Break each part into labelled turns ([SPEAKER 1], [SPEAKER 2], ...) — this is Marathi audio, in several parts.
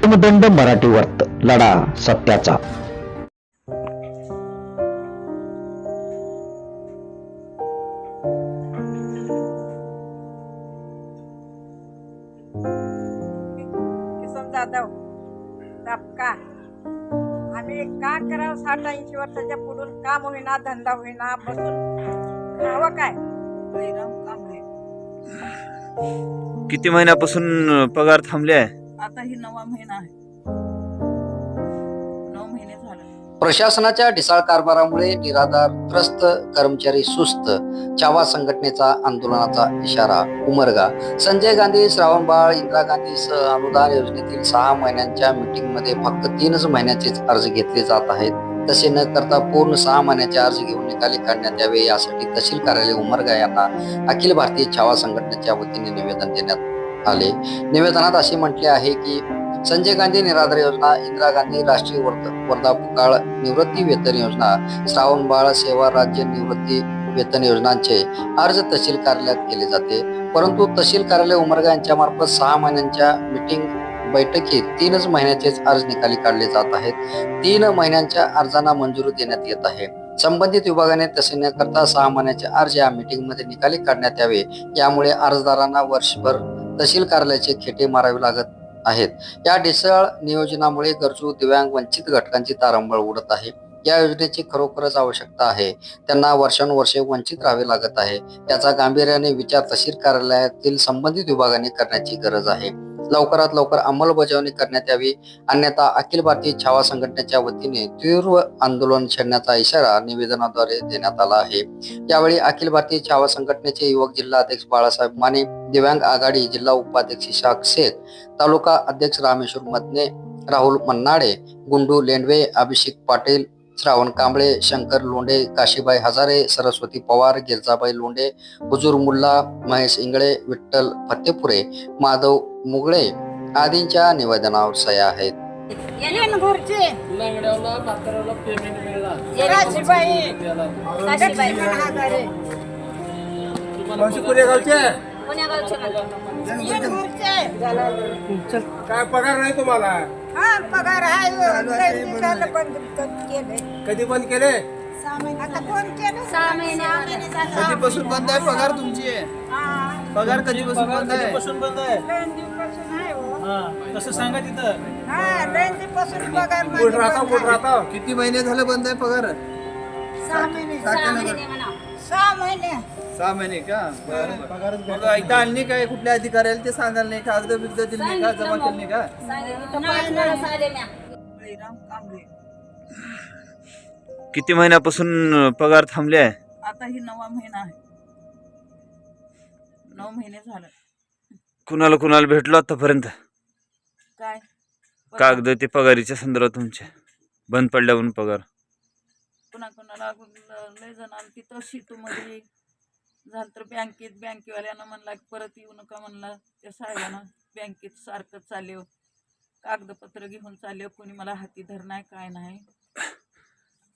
[SPEAKER 1] उत्तमदंड मराठी वर्त लढा सत्याचा.
[SPEAKER 2] जाधव दबका आम्ही का करावं साठ ऐंशी वर्षाच्या पुढून? काम होईना धंदा होईना बसून खावं काय? कांबळे
[SPEAKER 3] किती महिन्यापासून पगार थांबले आहे?
[SPEAKER 2] आता ही नवा महिना आहे. नऊ महिने झाले.
[SPEAKER 4] प्रशासनाच्या ढिसाळ कारभारामुळे निराधार त्रस्त कर्मचारी सुस्त. चावा संघटनेचा आंदोलनाचा इशारा उमरगा. संजय गांधी श्रावणबाळ इंदिरा गांधी सह अनुदान योजनेतील सहा महिन्यांच्या मीटिंगमध्ये फक्त तीनच महिन्याचेच अर्ज घेतले जात आहेत. तसे न करता पूर्ण सहा महिन्याचे अर्ज घेऊन निकाली काढण्यात यावे यासाठी तहसील कार्यालय उमरगा यांना अखिल भारतीय छावा संघटनेच्या वतीने निवेदन देण्यात आले. निवेदनात असे म्हटले आहे की संजय गांधी निराधार योजना इंदिरा गांधी राष्ट्रीय वर्धापकाळ निवृत्ती वेतन योजना श्रावण बाळ सेवा राज्य निवृत्ती वेतन योजनांचे अर्ज तहसील कार्यालयात केले जाते. परंतु तहसील कार्यालय उमरगा यांच्या मार्फत सहा महिन्यांच्या मिटिंग बैठकीत तीनच महिन्याचेच अर्ज निकाली काढले जात आहेत. तीन महिन्यांच्या अर्जांना मंजुरी देण्यात येत आहे. संबंधित विभागाने तसे न करता सहा महिन्याचे अर्ज या मीटिंगमध्ये निकाली काढण्यात यावे. यामुळे अर्जदारांना वर्षभर तहसील कार्यालयाचे खेटे मारावे लागत आहेत. या ढिसाळ नियोजनामुळे गरजू दिव्यांग वंचित घटकांची तारंबळ उडत आहे. या योजनेची खरोखरच आवश्यकता आहे. त्यांना वर्षानुवर्षे वंचित राहावे लागत आहे. त्याचा गांभीर्याने विचार तहसील कार्यालयातील संबंधित विभागाने करण्याची गरज आहे. लवकरात लवकर अंमलबजावणी करण्यात यावी. अन्यथा अखिल भारतीय छावा संघटनेच्या वतीने तीव्र आंदोलन छेडण्याचा इशारा निवेदनाद्वारे देण्यात आला आहे. यावेळी अखिल भारतीय छावा संघटनेचे युवक जिल्हा अध्यक्ष बाळासाहेब माने दिव्यांग आघाडी जिल्हा उपाध्यक्ष इशाक शेख तालुका अध्यक्ष रामेश्वर मदने राहुल मन्नाडे गुंडू लेंडवे अभिषेक पाटील श्रावण कांबळे शंकर लोंढे काशीबाई हजारे सरस्वती पवार गिरजाबाई लोंढे हुजूर मुल्ला महेश इंगळे विठ्ठल फत्तेपुरे माधव मुगळे आदींच्या निवेदनावर सह्या आहेत.
[SPEAKER 5] काय पगार नाही तुम्हाला?
[SPEAKER 2] हा पगार आहे दिवसाला बंद केले
[SPEAKER 5] कधी बंद केले?
[SPEAKER 2] आता कोण केलं
[SPEAKER 6] सहा महिने
[SPEAKER 5] कधीपासून बंद आहे? पगार तुमची
[SPEAKER 2] हा.
[SPEAKER 5] पगार कधीपासून बंद आहे?
[SPEAKER 7] बंद आहे?
[SPEAKER 2] आहे हो.
[SPEAKER 7] हा. तसं सांगा तिथं.
[SPEAKER 2] हा पगार माझी
[SPEAKER 5] कुठं राहता
[SPEAKER 2] बंद आहे.
[SPEAKER 5] राहता किती महिने झाले बंद आहे पगार?
[SPEAKER 2] सहा महिने
[SPEAKER 6] सहा महिने म्हणा.
[SPEAKER 2] सहा महिने.
[SPEAKER 5] सहा महिने का? बरं मग इथं आणली काय? कुठल्या अधिकाऱ्याला ते सांगाल नाही? कागद बिगद दिली नाही का जमा केली नाही का.
[SPEAKER 2] बळीराम कांबळे.
[SPEAKER 3] किती महिन्यापासून पगार थांबले आहे?
[SPEAKER 2] आता ही नवा महिना आहे. नऊ महिने झालं.
[SPEAKER 3] कुणाला कुणाला भेटलो आतापर्यंत?
[SPEAKER 2] काय?
[SPEAKER 3] कागद ते पगारीच्या संदर्भात तुमचे. बंद पडल्यावरून पगार.
[SPEAKER 2] कुणा कुणाला लय जण आलं तिथं शेतूमध्ये झालं तर बँकेत बँकेवाल्यानं म्हणला की परत येऊ नका म्हणला. त्या साहेबानं बँकेत सारखं चालव कागदपत्र घेऊन चालव कोणी मला हाती धर नाही काय नाही.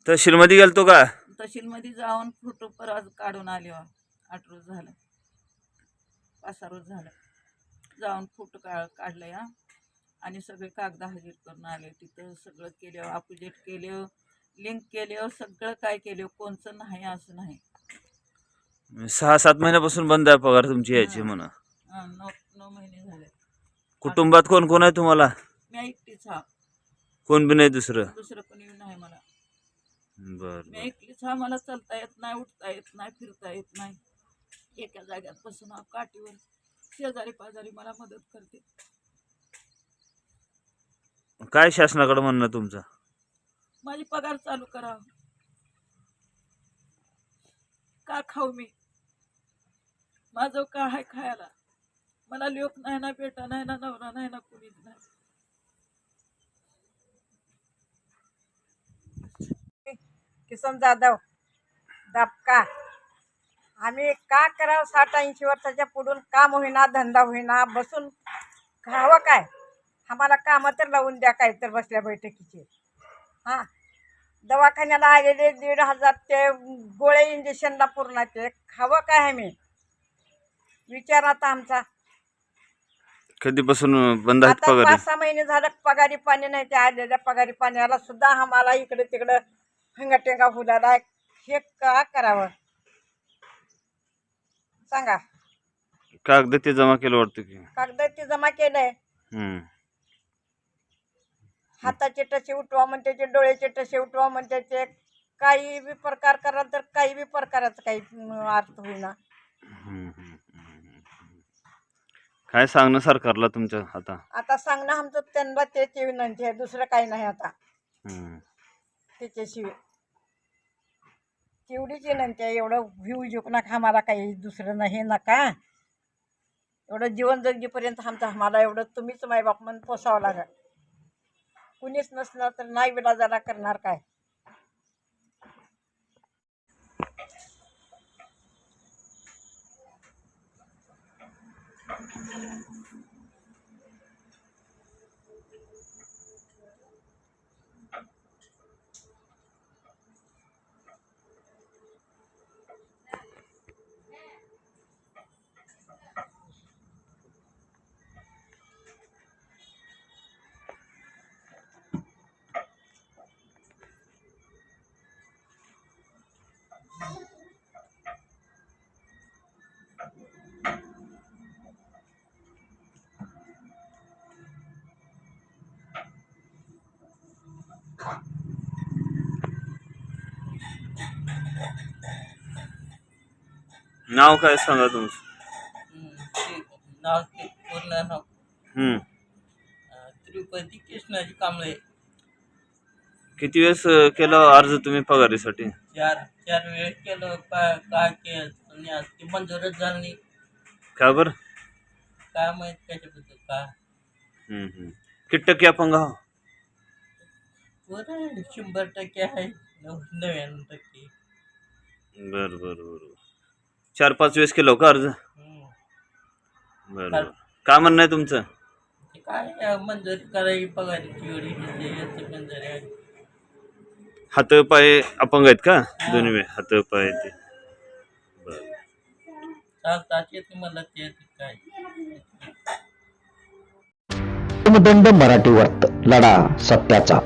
[SPEAKER 3] तहसीलमध्ये गेलतो का?
[SPEAKER 2] तहसीलमध्ये जाऊन फोटो परत काढून आले हो. आठ रोज झालं. पाच सहा रोज झालं. जाऊन फोटो का काढले हा. आणि सगळे कागद हजर करून आले तिथं सगळं केलं अपोजिट केलं लिंक केलं सगळं काय केलं कोणचं नाही असं नाही.
[SPEAKER 3] सहा सात महिन्यापासून बंद आहे पगार तुमची यायची म्हणा
[SPEAKER 2] हा, नऊ नऊ महिने झाले.
[SPEAKER 3] कुटुंबात कोण कोण आहे तुम्हाला?
[SPEAKER 2] मी एकटीच हा.
[SPEAKER 3] कोण बी नाही दुसरं?
[SPEAKER 2] दुसरं कोणी नाही मला.
[SPEAKER 3] बर
[SPEAKER 2] मी एकटीच हा मला चालता येत नाही उठता येत नाही फिरता येत नाही. एका जाग्यात बसून हा काठीवर शेजारी पाजारी मला मदत करते.
[SPEAKER 3] काय शासनाकडे म्हणणं तुमचं?
[SPEAKER 2] माझी पगार चालू करा. का खाऊ मी? माझं का आहे खायला? मला लोक नाही ना बेटा नाही ना नवरा नाही ना कुणीच नाही. किसन जाधव दबका. आम्ही का करावं साठ ऐंशी वर्षाच्या पुढून? काम होईना धंदा होईना? बसून खावं काय? आम्हाला कामं तर लावून द्या काय तर बसल्या बैठकीचे. हां? दवाखान्याला आलेले दीड हजार ते गोळे इंजेक्शनला पूर्ण ते. खावं काय मी? विचार आता आमचा.
[SPEAKER 3] कधीपासून बंद आहेत
[SPEAKER 2] आता
[SPEAKER 3] पगारी?
[SPEAKER 2] पाच सहा महिने झालं पगारी पाणी नाही त्या आलेल्या पगारी पाण्याला सुद्धा आम्हाला इकडे तिकडं हेंगाटेंगा फुलाला हे का करावं? सांगा.
[SPEAKER 3] कागद ते जमा केलं वाटतं की.
[SPEAKER 2] कागद ते जमा केलंय.
[SPEAKER 3] हम्म.
[SPEAKER 2] हाताचे टसे उठवा म्हणते ते डोळ्याचे टसे उठवा म्हणते ते काही बी प्रकार करा तर काही बी प्रकाराचा काही अर्थ होईना.
[SPEAKER 3] हम्म, हम्म, हम्म. काय सांगणं सरकारला तुमच्या आता?
[SPEAKER 2] आता सांगणं आमचं त्यांना त्याची विनंती आहे दुसरं काही नाही आता.
[SPEAKER 3] हम्म.
[SPEAKER 2] त्याच्याशिवाय. तेवढीच विनंती आहे एवढं व्ह्यू झुक नका आम्हाला काही दुसरं नाही नका. एवढं जीवन जगजीपर्यंत आमचं आम्हाला एवढं तुम्हीच मायबाप म्हणून पोसावं लागेल. कुणीच नसलं तर नाही विलाजाला करणार काय?
[SPEAKER 3] नाव काय सांगा तुमचं?
[SPEAKER 8] नाव ते पूर्ण नाव
[SPEAKER 3] हम्म.
[SPEAKER 8] अं, तिरुपती कृष्णाजी कांबळे
[SPEAKER 3] किती वेळेस अं, केला अर्ज तुम्ही पगारीसाठी?
[SPEAKER 8] चार चार वेळेस केलं काय काय केलं आणि आज ती मंजूरच झाली नाही.
[SPEAKER 3] का बरं?
[SPEAKER 8] काय माहीत त्याच्याबद्दल काय
[SPEAKER 3] हम्म, हम्म. किती टक्के अपंग आहो?
[SPEAKER 8] बरं शंभर टक्के आहे नव नव्याण्णव टक्के.
[SPEAKER 3] बर बर बर. चार पाच वेळेस केलं का अर्ज?
[SPEAKER 8] हम्म.
[SPEAKER 3] बर बर. काय म्हणणं आहे तुमचं?
[SPEAKER 8] ते काय मंजुरी करायची पगारीची एवढी याची मंजुरी आहे.
[SPEAKER 3] हात पाय अपंग आहेत का? दोन्ही वेळ हात पाय ते. बर.
[SPEAKER 8] चालतात येते मला ते काय?
[SPEAKER 1] दंड मराठी वर्त लढा सत्याचा.